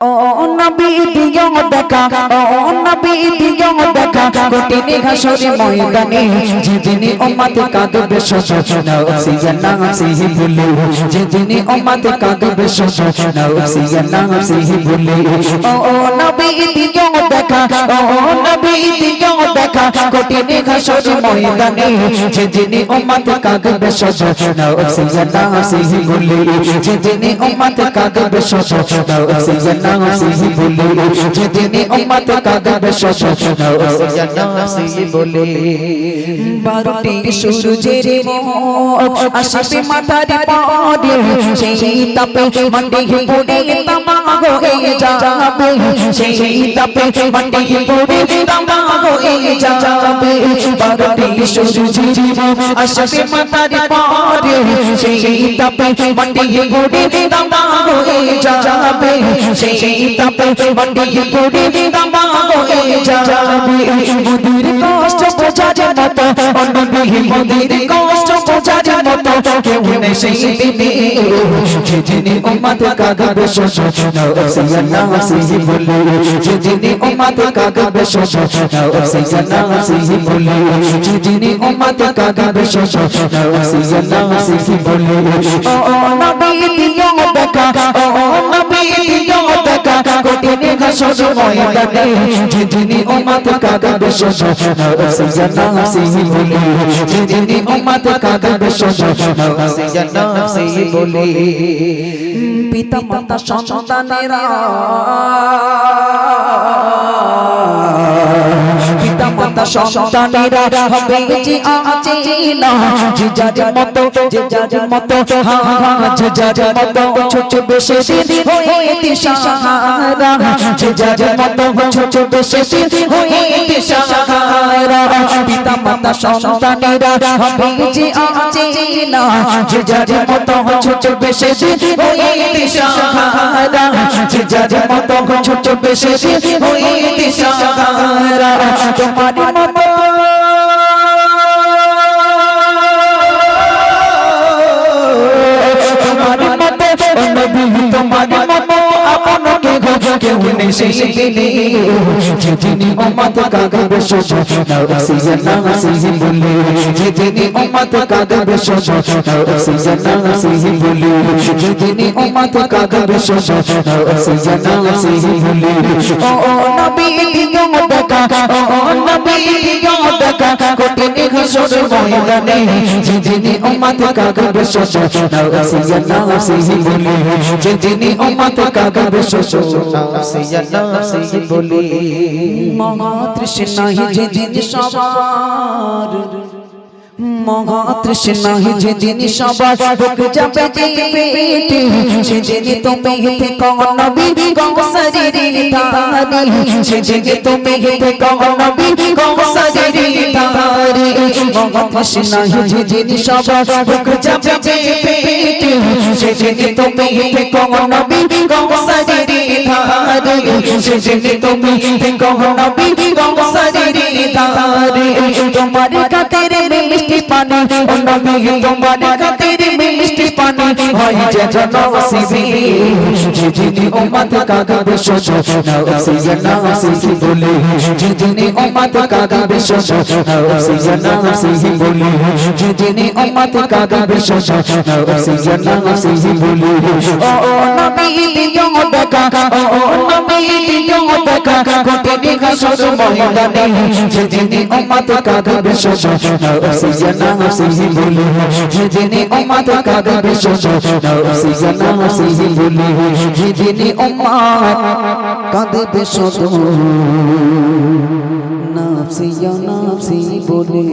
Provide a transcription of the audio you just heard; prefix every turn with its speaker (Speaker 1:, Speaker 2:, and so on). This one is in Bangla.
Speaker 1: ও নবী দিও দেখা, ও নবী দিও দেখা কঠিন ঘাসরে ময়দানে যেদিন উম্মত কাঁদবে সজনা সিয়ানা সিহি বলে যেদিন উম্মত সজনা ও নবী দিও দেখা কঠিন ঘাসরে ময়দানে। যেদিন উম্মত কাঁদবে সজনা সিয়ানা সিহি বলে যেদিন উম্মত কাঁদবে সজনা সিয়ানা সিহি বলে যেদিন উম্মত কাঁদবে সজনা সিয়ানা সিহি বলে বারোটি সূর্যের মোহ আসবে মাথার পরে সেই তাপে মন্ডি পড়ে তামা হয়ে যাবে সেই তাপে মন্ডি পড়ে তামা হয়ে যাবে বারোটি সূর্যের মোহ আসবে মাথার পরে সেই তাপে মন্ডি পড়ে তামা হয়ে যাবে সেই তাপে মন্ডি পড়ে তামা হয়ে যাবে মুদির কষ্ট বোঝার মতো অন্যবিহী মুদির কষ্ট বোঝার মতো কেউ নেই সেই দিনে যেদিনে উম্মত কাঁদবে সজনা সিয়ানা সিহি বলে, যেদিনে উম্মত কাঁদবে সজনা সিয়ানা সিহি বলে, যেদিনে উম্মত কাঁদবে সজনা সিয়ানা সিহি বলে, ও নবী দিও দেখা ও, নবী ঘাসর ময়দানে যেদিনে উম্মত কাঁদবে সজনা সিয়ানা সিহি বলে যেদিনে উম্মত কাঁদবে বলে পিতা মাতা সন্তানেরা মাতা সন্তানেরা হবে যে আছে না। যে যার মতো, যে যার মতো যে যার মতো, ছোট বেশে দিদি হয়ে দিশাহারা। যে যার মতো, ছোট বেশে দিদি হয়ে দিশাহারা। পিতা মাতা সন্তানেরা হবে যে আছে না। যে যার মতো, ছোট বেশে দিদি হয়ে দিশাহারা। যার মতো ছোট বেশে হয়ে দিশাহারা তোমার মতো। কে গো কেউ নেই সেই দিনে যেদিনে উম্মত কাঁদবে সজনা সিয়ানা সিহি বলে যেদিনে উম্মত কাঁদবে সজনা সিয়ানা সিহি বলে যেদিনে উম্মত কাঁদবে সজনা সিয়ানা সিহি বলে ও ও নবী দিও দেখা ও ও নবী দিও দেখা কঠিন ঘসর ময়দানে যেদিনে উম্মত কাঁদবে সজনা সিয়ানা সিহি বলে। যেদিনে উম্মত কাঁদবে সজনা সিয়ানা সিহি বলে। মহাতৃষ্ণাহি যেদিন সবার মহাতৃষ্ণাহি যেদিন সবার ঢুক যাবে যে পেটে সেদিন তুমি হেতে কনবি কৌসরি তারি সেদিন তুমি হেতে কনবি মহাতৃষ্ণাহি যেদিন সবার যাবে যে পেটে সেদিন তুমি হেতে কনবি কৌসরি তারি সেদিন তুমি হেতে কনবি কৌসরি ধারে? তোমার কাতের মিষ্টি পানি নবী তোমার খাতির মিষ্টি পানি। হয় যে নসিবি যেদিনে উম্মত কাঁদবে সজনা সিয়ানা সিহি বলে। যেদিনে উম্মত কাঁদবে সজনা সিয়ানা সিহি বলে। যেদিনে উম্মত কাঁদবে সজনা সিয়ানা সিহি বলে। ও নবী, দিও দেখা। ও নবী দেখা কঠিন ঘাসর ময়দানে যেদিনে উম্মত কাঁদবে সজনা সিয়ানা সিহি বলে। যেদিনে উম্মত কাঁদবে সজনা সিয়ানা সিহি বলে। যেদিনে উম্মত নাফসি বলে।